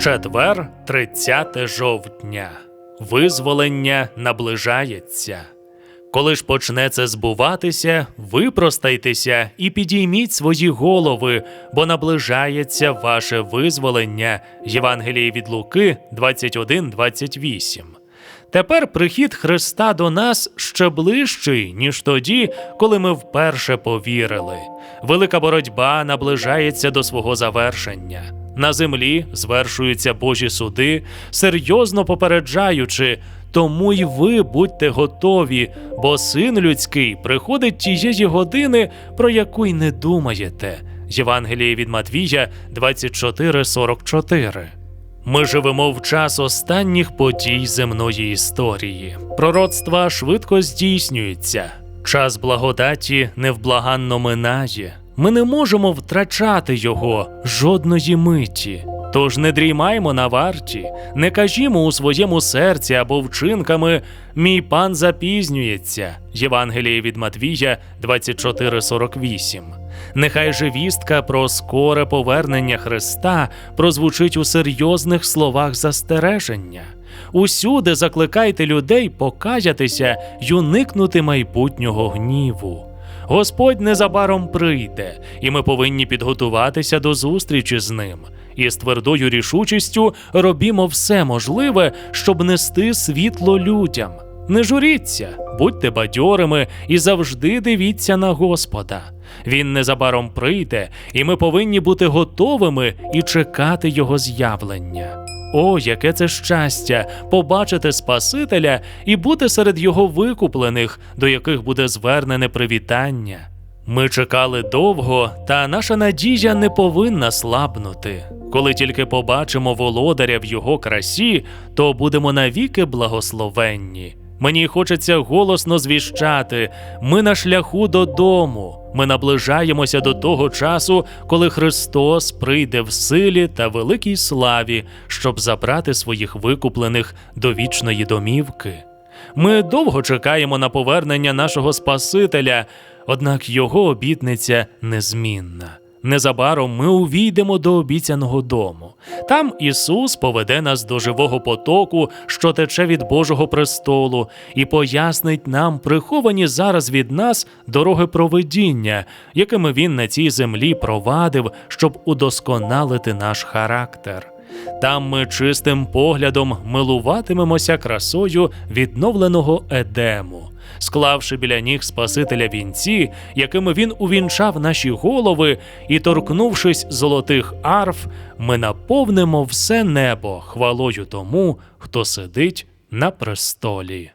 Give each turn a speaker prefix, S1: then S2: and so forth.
S1: Четвер, 30 жовтня. Визволення наближається. Коли ж почне це збуватися, випростайтеся і підійміть свої голови, бо наближається ваше визволення. Євангеліє від Луки 21-28. Тепер прихід Христа до нас ще ближчий, ніж тоді, коли ми вперше повірили. Велика боротьба наближається до свого завершення. На землі звершуються Божі суди, серйозно попереджаючи, тому й ви будьте готові, бо син людський приходить тієї години, про яку й не думаєте. Євангеліє від Матвія 24:44. Ми живемо в час останніх подій земної історії. Пророцтва швидко здійснюються. Час благодаті невблаганно минає. Ми не можемо втрачати його жодної миті. Тож не дріймаймо на варті, не кажімо у своєму серці або вчинками Мій пан запізнюється. Євангеліє від Матвія 24:48. Нехай же вістка про скоре повернення Христа прозвучить у серйозних словах застереження. Усюди закликайте людей покаятися й уникнути майбутнього гніву. Господь незабаром прийде, і ми повинні підготуватися до зустрічі з ним. І з твердою рішучістю робімо все можливе, щоб нести світло людям. Не журіться, будьте бадьорими і завжди дивіться на Господа. Він незабаром прийде, і ми повинні бути готовими і чекати Його з'явлення. О, яке це щастя побачити Спасителя і бути серед його викуплених, до яких буде звернене привітання. Ми чекали довго, та наша надія не повинна слабнути. Коли тільки побачимо володаря в його красі, то будемо навіки благословенні. Мені хочеться голосно звіщати: ми на шляху додому. Ми наближаємося до того часу, коли Христос прийде в силі та великій славі, щоб забрати своїх викуплених до вічної домівки. Ми довго чекаємо на повернення нашого Спасителя, однак його обітниця незмінна. Незабаром ми увійдемо до обіцяного дому. Там Ісус поведе нас до живого потоку, що тече від Божого престолу, і пояснить нам приховані зараз від нас дороги проведіння, якими Він на цій землі провадив, щоб удосконалити наш характер. Там ми чистим поглядом милуватимемося красою відновленого Едему, склавши біля ніг Спасителя вінці, якими він увінчав наші голови, і торкнувшись золотих арф, ми наповнимо все небо хвалою тому, хто сидить на престолі.